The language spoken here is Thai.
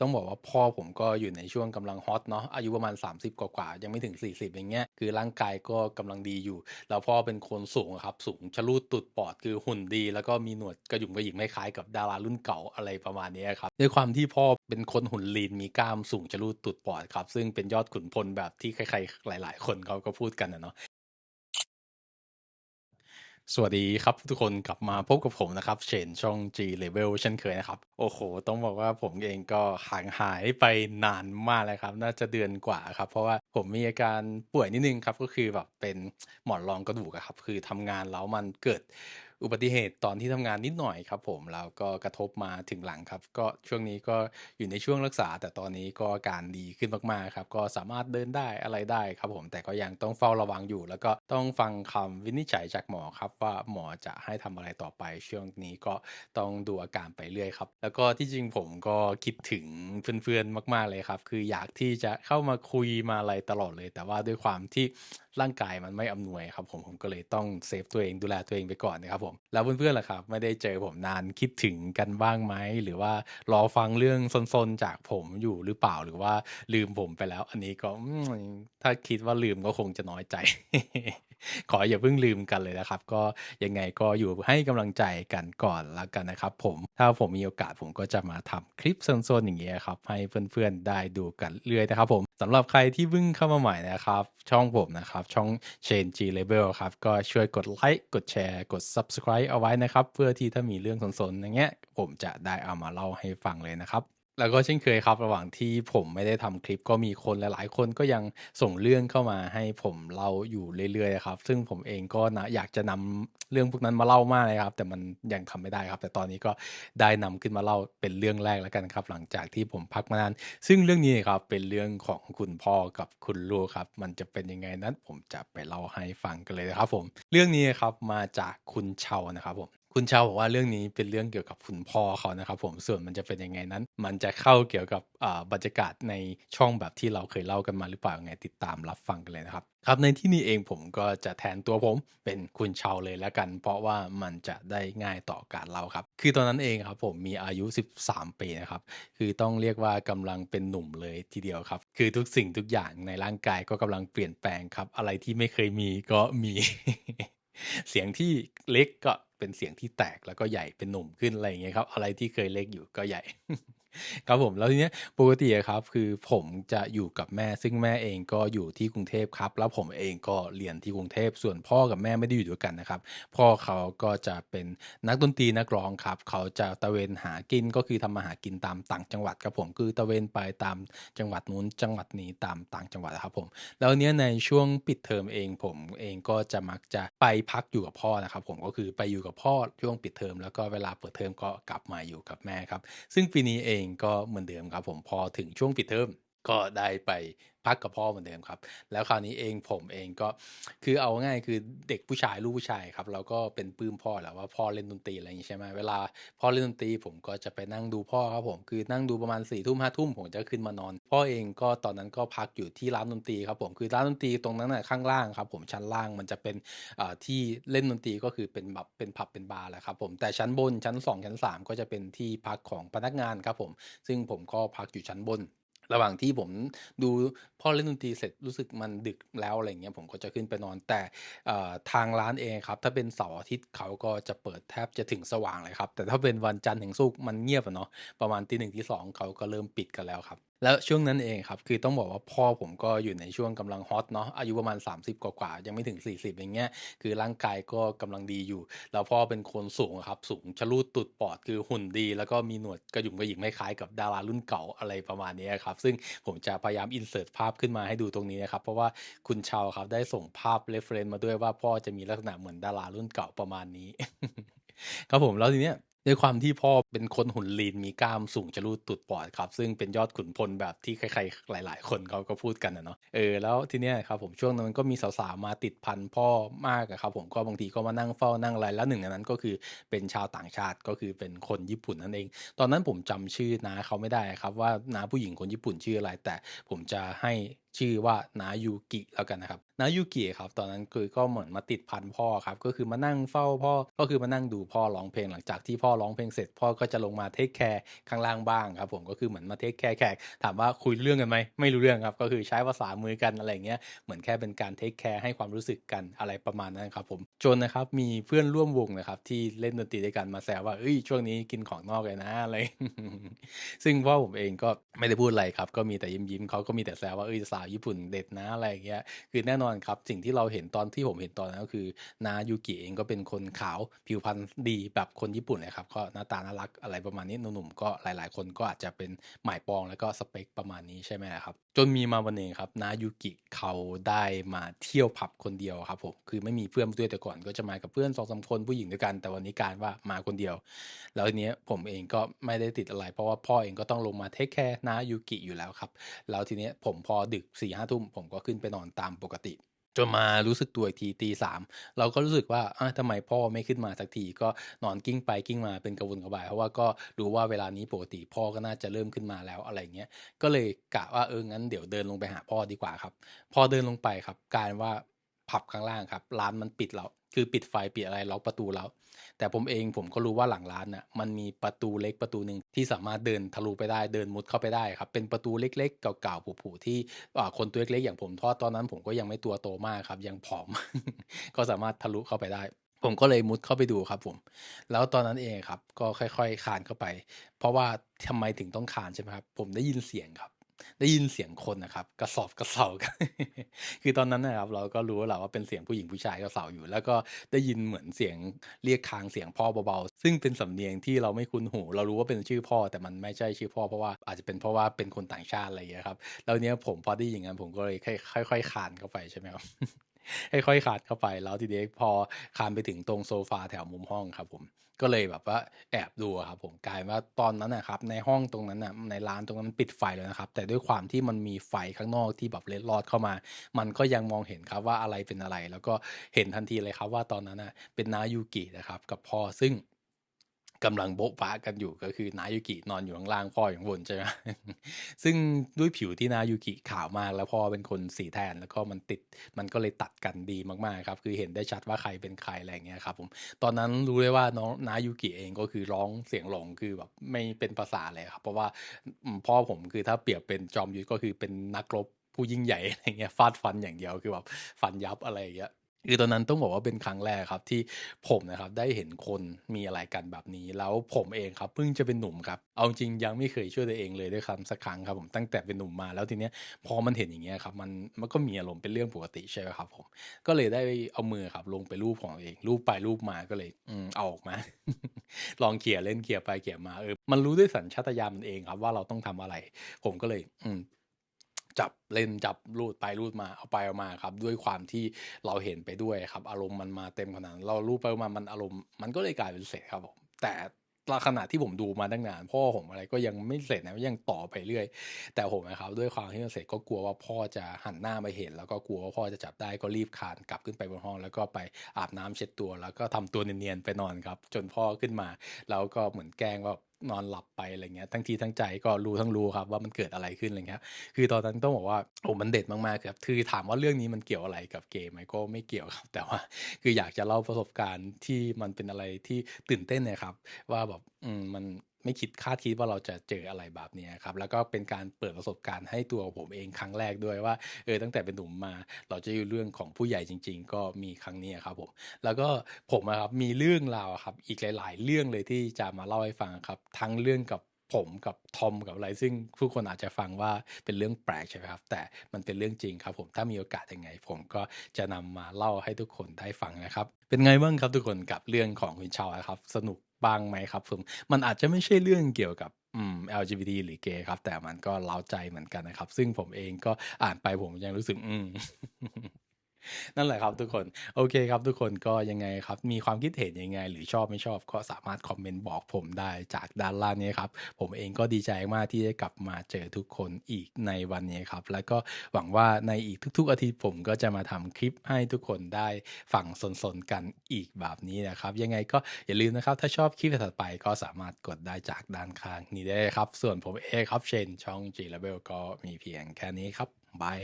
ต้องบอกว่าพ่อผมก็อยู่ในช่วงกำลังฮอตเนาะอายุประมาณ 30 กว่าๆยังไม่ถึง 40 อย่างเงี้ยคือร่างกายก็กำลังดีอยู่ แล้วพ่อเป็นคนสูงครับสูงชะลูดตุดปอดคือหุ่นดี แล้วก็มีหนวดกระหยุ่มกระหยิมคล้ายกับดารารุ่นเก่าอะไรประมาณนี้ครับด้วยความที่พ่อเป็นคนหุ่นลีนมีกล้ามสูงชะลูดตุดปอดครับซึ่งเป็นยอดขุนพลแบบที่ใครๆหลาย ๆ คนเขาก็พูดกันนะเนาะ สวัสดีครับทุกคนกลับมาพบกับผมนะครับเชนช่อง G Level เช่นเคยนะครับ โอ้โห ต้องบอกว่าผมเองก็ห่างหายไปนานมากเลยครับ น่าจะเดือนกว่าครับ เพราะว่าผมมีอาการป่วยนิดนึงครับ ก็คือแบบเป็นหมอนรองกระดูกครับ คือทำงานแล้วมันเกิด อุบัติเหตุตอนที่ทำงานนิดหน่อยครับ ผมแล้วก็กระทบมาถึงหลังครับ ก็ช่วงนี้ก็อยู่ในช่วงรักษา แต่ตอนนี้ก็อาการดีขึ้นมากๆครับ ก็สามารถเดินได้อะไรได้ครับ ผมแต่ก็ยังต้องเฝ้าระวังอยู่ แล้วก็ต้องฟังคำวินิจฉัยจากหมอครับ ว่าหมอจะให้ทำอะไรต่อไป ช่วงนี้ก็ต้องดูอาการไปเรื่อยครับ แล้วก็ที่จริงผมก็คิดถึงเพื่อนๆมาก ๆเลยครับ คืออยากที่จะเข้ามาคุยมาอะไรตลอดเลย แต่ว่าด้วยความที่ร่างกายมันไม่อำนวยครับ ผมผมก็เลยต้องเซฟตัวเองดูแลตัวเองไปก่อนนะครับผมแล้วเพื่อนๆล่ะครับ ไม่ได้เจอผมนานคิดถึงกันบ้างไหม หรือว่ารอฟังเรื่องซนๆจากผมอยู่หรือเปล่าหรือว่าลืมผมไปแล้ว อันนี้ก็ถ้าคิดว่าลืมก็คงจะน้อยใจ ขออย่าเพิ่งลืมกันเลยนะครับ ก็ยังไงก็อยู่ให้กำลังใจกันก่อนละกันนะครับ ผมถ้าผมมีโอกาสผมก็จะมาทำคลิปซนๆอย่างเงี้ยครับ ให้เพื่อนๆได้ดูกันเรื่อยนะครับผมำหรับใครที่เพิ่งเข้ามาใหม่นะครับ ช่องผมนะครับ ช่อง Chain G Label ครับ ก็ช่วยกดไลค์กดแชร์กด Subscribe เอาไว้นะครับ เพื่อที่ถ้ามีเรื่องสนๆอย่างเงี้ยผมจะได้เอามาเล่าให้ฟังเลยนะครับ แล้วก็เช่นเคยครับ ระหว่างที่ผมไม่ได้ทำคลิปก็มีคนหลายๆ คนก็ยังส่งเรื่องเข้ามาให้ผมเล่าอยู่เรื่อยๆครับ ซึ่งผมเองก็นะอยากจะนำเรื่องพวกนั้นมาเล่ามากเลยครับ แต่มันยังทำไม่ได้ครับ แต่ตอนนี้ก็ได้นำขึ้นมาเล่าเป็นเรื่องแรกแล้วกันครับ หลังจากที่ผมพักมานาน ซึ่งเรื่องนี้ครับเป็นเรื่องของคุณพ่อกับคุณลูกครับ มันจะเป็นยังไงนั้นผมจะไปเล่าให้ฟังกันเลยนะครับผม เรื่องนี้ครับมาจากคุณเชานะครับผม คุณเชาบอกว่าเรื่องนี้เป็นเรื่องเกี่ยวกับคุณพ่อเขานะครับผมส่วนมันจะเป็นยังไงนั้น มันจะเข้าเกี่ยวกับบรรยากาศในช่องแบบที่เราเคยเล่ากันมาหรือเปล่าไงติดตามรับฟังกันเลยนะครับครับในที่นี้เองผมก็จะแทนตัวผมเป็นคุณเชาเลยแล้วกัน เพราะว่ามันจะได้ง่ายต่อการเล่าครับ คือตอนนั้นเองครับผมมีอายุ 13 ปีนะครับ คือต้องเรียกว่ากำลังเป็นหนุ่มเลยทีเดียวครับ คือทุกสิ่งทุกอย่างในร่างกายก็กำลังเปลี่ยนแปลงครับ อะไรที่ไม่เคยมีก็มีเสียงที่เล็กก็ เป็นเสียงที่แตกแล้วก็ใหญ่เป็นหนุ่มขึ้นอะไรอย่างเงี้ยครับ อะไรที่เคยเล็กอยู่ก็ใหญ่ ครับผมแล้วทีเนี้ยปกติอะครับ คือผมจะอยู่กับแม่ ซึ่งแม่เองก็อยู่ที่กรุงเทพครับ แล้วผมเองก็เรียนที่กรุงเทพ ส่วนพ่อกับแม่ไม่ได้อยู่ด้วยกันนะครับ พ่อเขาก็จะเป็นนักดนตรีนักร้องครับ เขาจะตะเวนหากินก็คือทำมาหากินตามต่างจังหวัดครับผมคือตะเวนไปตามจังหวัดนู้นจังหวัดนี้ตามต่างจังหวัดอะครับผม แล้วเนี้ยในช่วงปิดเทอมเองผมเองก็จะมักจะไปพักอยู่กับพ่อนะครับ ผมก็คือไปอยู่กับพ่อช่วงปิดเทอมแล้วก็เวลาเปิดเทอมก็กลับมาอยู่กับแม่ครับ ซึ่งปีนี้เองก็เหมือนเดิมครับผมพอถึงช่วงปิดเทอม ก็ได้ไปพักกับพ่อเหมือนเดิมครับ แล้วคราวนี้เองผมเองก็คือเอาง่ายคือเด็กผู้ชายลูกผู้ชายครับเราก็เป็นปื้มพ่อแหละว่าพ่อเล่นดนตรีอะไรอย่างงี้ใช่ไหมเวลาพ่อเล่นดนตรีผมก็จะไปนั่งดูพ่อครับผมคือนั่งดูประมาณ4ี่ทุ่มห้าทุ่มผมจะขึ้นมานอน พ่อเองก็ตอนนั้นก็พักอยู่ที่ร้านดนตรีครับผมคือร้านดนตรีตรงนั้นน่ะข้างล่างครับผมชั้นล่างมันจะเป็นที่เล่นดนตรีก็คือเป็นแบบเป็นผับเป็นบาร์แหละครับผมแต่ชั้นบนชั้นสองชั้นสามก็จะเป็นที่พักของพนักงานครับผมซึ่งผมก็พักอยู่ชั้นบน ระหว่างที่ผมดูพ่อเล่นดนตรีเสร็จรู้สึกมันดึกแล้วอะไรเงี้ยผมก็จะขึ้นไปนอนแต่ทางร้านเองครับ ถ้าเป็นเสาร์อาทิตย์เขาก็จะเปิดแทบจะถึงสว่างเลยครับ แต่ถ้าเป็นวันจันทร์ถึงศุกร์มันเงียบอะเนาะประมาณตีหนึ่งตีสองเขาก็เริ่มปิดกันแล้วครับแล้วช่วงนั้นเองครับ คือต้องบอกว่าพ่อผมก็อยู่ในช่วงกำลังฮอตเนาะอายุประมาณ 30 กว่าๆยังไม่ถึง 40 อย่างเงี้ยคือร่างกายก็กำลังดีอยู่ แล้วพ่อเป็นคนสูงครับ สูงชะลูดตุดปอดคือหุ่นดี แล้วก็มีหนวดกระหยุ่มกระหยิมคล้ายกับดารารุ่นเก่าอะไรประมาณนี้ครับ ซึ่งผมจะพยายามอินเสิร์ตภาพขึ้นมาให้ดูตรงนี้นะครับ เพราะว่าคุณชาวครับได้ส่งภาพเรฟเฟรนซ์มาด้วยว่าพ่อจะมีลักษณะเหมือนดารารุ่นเก่าประมาณนี้ครับผมแล้วทีเนี้ย ด้วยความที่พ่อเป็นคนหุ่นลีนมีกล้ามสูงชะลูดตุดปอดครับ ซึ่งเป็นยอดขุนพลแบบที่ใครๆหลาย ๆ คนเขาก็พูดกันนะเนาะเออแล้วทีเนี้ยครับผมช่วงนั้นมันก็มีสาวๆมาติดพันพ่อมากครับผมก็บางทีก็มานั่งเฝ้านั่งอะไรแล้วหนึ่งในนั้นก็คือเป็นชาวต่างชาติก็คือเป็นคนญี่ปุ่นนั่นเอง ตอนนั้นผมจำชื่อนาเขาไม่ได้ครับว่านาผู้หญิงคนญี่ปุ่นชื่ออะไร แต่ผมจะให้ ชื่อว่านายูกิแล้วกันนะครับนายูกิครับตอนนั้นคือก็เหมือนมาติดพันพ่อครับก็คือมานั่งเฝ้าพ่อก็คือมานั่งดูพ่อร้องเพลงหลังจากที่พ่อร้องเพลงเสร็จ พ่อก็จะลงมาเทคแคร์ข้างล่างบ้างครับผมก็คือเหมือนมาเทคแคร์แขกถามว่าคุยเรื่องกันไหมไม่รู้เรื่องครับก็คือใช้ภาษามือกันอะไรเงี้ยเหมือนแค่เป็นการเทคแคร์ให้ความรู้สึกกันอะไรประมาณนั้นครับผมจนนะครับมีเพื่อนร่วมวงนะครับที่เล่นดนตรีด้วยกันมาแซวว่าเอ้ยช่วงนี้กินของนอกเลยนะอะไรซึ่งพ่อผมเองก็ไม่ได้พูดอะไรครับก็มีแต่ยิ้มยิ้มเขาก็มีแต่แซวว่าเอ้ยสาวญี่ปุ่นเด็ดนะอะไรอย่างเงี้ยคือแน่นอนครับสิ่งที่เราเห็นตอนที่ผมเห็นตอนนั้นก็คือนายูกิเองก็เป็นคนขาวผิวพรรณดีแบบคนญี่ปุ่นเลยครับก็หน้าตาน่ารักอะไรประมาณนี้หนุ่มๆก็หลาย ๆ คนก็อาจจะเป็นหมายปองแล้วก็สเปคประมาณนี้ใช่ไหมครับจนมีมาวันหนึ่งครับนายูกิเขาได้มาเที่ยวผับคนเดียวครับผมคือไม่มีเพื่อนมาด้วยแต่ก่อนก็จะมากับเพื่อนสองสามคนผู้หญิงด้วยกัน แต่วันนี้การว่ามาคนเดียว แล้วทีเนี้ยผมเองก็ไม่ได้ติดอะไร เพราะว่าพ่อเองก็ต้องลงมาเทคแคร์นายูกิอยู่แล้วครับแล้วทีเนี้ยผมพอดึกสี่ห้าทุ่มผมก็ขึ้นไปนอนตามปกติ จนมารู้สึกตัวอีกทีตีสามเราก็รู้สึกว่าอะทำไมพ่อไม่ขึ้นมาสักทีก็นอนกิ้งไปกิ้งมาเป็นกระวนกระวาย เพราะว่าก็รู้ว่าเวลานี้ปกติพ่อก็น่าจะเริ่มขึ้นมาแล้วอะไรเงี้ยก็เลยกะว่าเอองั้นเดี๋ยวเดินลงไปหาพ่อดีกว่าครับ พอเดินลงไปครับกลารว่าผับข้างล่างครับร้านมันปิดแล้ว คือปิดไฟปิดอะไรล็อกประตูแล้ว แต่ผมเองผมก็รู้ว่าหลังร้านน่ะมันมีประตูเล็กประตูหนึ่งที่สามารถเดินทะลุไปได้เดินมุดเข้าไปได้ครับ เป็นประตูเล็กๆ เก่าๆผุๆที่คนตัวเล็กๆอย่างผมทอดตอนนั้น ผมก็ยังไม่ตัวโตมากครับ ยังผอม ก็สามารถทะลุเข้าไปได้ ผมก็เลยมุดเข้าไปดูครับผม แล้วตอนนั้นเองครับ ก็ค่อยๆคานเข้าไป เพราะว่าทำไมถึงต้องคานใช่ไหมครับผมได้ยินเสียงครับ ได้ยินเสียงคนนะครับกระสอบกระเสากันคือตอนนั้นนะครับ เราก็รู้แล้วแหละว่าเป็นเสียงผู้หญิงผู้ชายกระเสาอยู่ แล้วก็ได้ยินเหมือนเสียงเรียกค้างเสียงพ่อเบาๆซึ่งเป็นสำเนียงที่เราไม่คุ้นหู เรารู้ว่าเป็นชื่อพ่อแต่มันไม่ใช่ชื่อพ่อเพราะว่าอาจจะเป็นเพราะว่าเป็นคนต่างชาติอะไรอย่างเงี้ยครับแล้วเนี้ยผมพอได้ยินงั้นผมก็เลยค่อยๆคานเข้าไปใช่ไหมครับ ค่อยๆคานเข้าไป แล้วทีเด็กพอคานไปถึงตรงโซฟาแถวมุมห้องครับผมก็เลยแบบว่าแอบดูครับผมกลายว่าตอนนั้นนะครับในห้องตรงนั้นนะในร้านตรงนั้นปิดไฟแล้วนะครับ แต่ด้วยความที่มันมีไฟข้างนอกที่แบบเล็ดลอดเข้ามา มันก็ยังมองเห็นครับว่าอะไรเป็นอะไร แล้วก็เห็นทันทีเลยครับว่าตอนนั้นนะเป็นนายูกินะครับกับพ่อซึ่ง กำลังโบ๊ะบะกันอยู่ก็คือนายูกินอนอยู่ข้างล่างพ่ออยู่ข้างบนใช่ไหมซึ่งด้วยผิวที่นายูกิขาวมากแล้วพ่อเป็นคนสีแทนแล้วก็มันติดมันก็เลยตัดกันดีมากๆครับ คือเห็นได้ชัดว่าใครเป็นใครอะไรเงี้ยครับผมตอนนั้นรู้เลยว่าน้องนายูกิเองก็คือร้องเสียงหลงคือแบบไม่เป็นภาษาเลยครับ เพราะว่าพ่อผมคือถ้าเปรียบเป็นจอมยุทธก็คือเป็นนักรบผู้ยิ่งใหญ่อะไรเงี้ยฟาดฟันอย่างเดียวคือแบบฟันยับอะไรอย่างเงี้ย คือตอนนั้นต้องบอกว่าเป็นครั้งแรกครับที่ผมนะครับได้เห็นคนมีอะไรกันแบบนี้ แล้วผมเองครับเพิ่งจะเป็นหนุ่มครับเอาจริงยังไม่เคยช่วยตัวเองเลยด้วยคำสักครั้งครับผมตั้งแต่เป็นหนุ่มมาแล้วทีเนี้ยพอมันเห็นอย่างเงี้ยครับมันมันก็มีอารมณ์เป็นเรื่องปกติใช่ไหมครับผมก็เลยได้เอามือครับลงไปรูปของตัวเอง รูปไปรูปมาก็เลยอืมเอาออกมา ลองเขี่ยเล่นเขี่ยไปเขี่ยมาเออมันรู้ด้วยสัญชาตญาณมันเองครับว่าเราต้องทำอะไร ผมก็เลยอืม จับเล่นจับรูดไปรูดมาเอาไปเอามาครับด้วยความที่เราเห็นไปด้วยครับ อารมณ์มันมาเต็มขนาดเรารูดไปมามันอารมณ์มันก็เลยกลายเป็นเสร็จครับผมแต่ขณะที่ผมดูมาตั้งนาน พ่อผมอะไรก็ยังไม่เสร็จนะยังต่อไปเรื่อย แต่ผมนะครับ ด้วยความที่มันเสร็จก็กลัวว่าพ่อจะหันหน้ามาเห็น แล้วก็กลัวว่าพ่อจะจับได้ก็รีบคานกลับขึ้นไปบนห้อง แล้วก็ไปอาบน้ำเช็ดตัว แล้วก็ทำตัวเนียนๆไปนอนครับ จนพ่อขึ้นมา แล้วก็เหมือนแกล้งว่า นอนหลับไปอะไรเงี้ยทั้งทีทั้งใจก็รู้ทั้งรู้ครับว่ามันเกิดอะไรขึ้นอะไรเงี้ยคือตอนนั้นต้องบอกว่าโอ้มันเด็ดมากๆครับคือถามว่าเรื่องนี้มันเกี่ยวอะไรกับเกมไหมก็ไม่เกี่ยวครับ แต่ว่าคืออยากจะเล่าประสบการณ์ที่มันเป็นอะไรที่ตื่นเต้นนะครับ ว่าแบบอืมมัน ไม่คิดคาดคิดว่าเราจะเจออะไรแบบนี้ครับแล้วก็เป็นการเปิดประสบการณ์ให้ตัวผมเองครั้งแรกด้วยว่าเออตั้งแต่เป็นหนุ่มมา เราจะอยู่เรื่องของผู้ใหญ่จริง ๆ ก็มีครั้งนี้ครับผมแล้วก็ผมครับมีเรื่องราวครับอีกหลาย ๆ เรื่องเลยที่จะมาเล่าให้ฟังครับทั้งเรื่องกับ ผมกับทอมกับอะไรซึ่งผู้คนอาจจะฟังว่าเป็นเรื่องแปลกใช่ไหมครับ แต่มันเป็นเรื่องจริงครับ ผมถ้ามีโอกาสยังไง ผมก็จะนำมาเล่าให้ทุกคนได้ฟังนะครับ เป็นไงบ้างครับทุกคนกับเรื่องของคุณชาวครับ สนุกบ้างไหมครับผมมันอาจจะไม่ใช่เรื่องเกี่ยวกับอืม LGBT หรือเกย์ครับ แต่มันก็เล้าใจเหมือนกันนะครับ ซึ่งผมเองก็อ่านไปผมยังรู้สึก อืม นั่นแหละครับทุกคน โอเคครับทุกคนก็ยังไงครับ มีความคิดเห็นยังไง หรือชอบไม่ชอบก็สามารถคอมเมนต์บอกผมได้จากด้านล่างนี้ครับ ผมเองก็ดีใจมากที่ได้กลับมาเจอทุกคนอีกในวันนี้ครับ แล้วก็หวังว่าในอีกทุก ๆ อาทิตย์ผมก็จะมาทำคลิปให้ทุกคนได้ฟังสนๆกันอีกแบบนี้นะครับ ยังไงก็อย่าลืมนะครับ ถ้าชอบคลิปถัดไปก็สามารถกดได้จากด้านข้างนี้ได้ครับ ส่วนผมเองครับเชนช่อง G Level ก็มีเพียงแค่นี้ครับบาย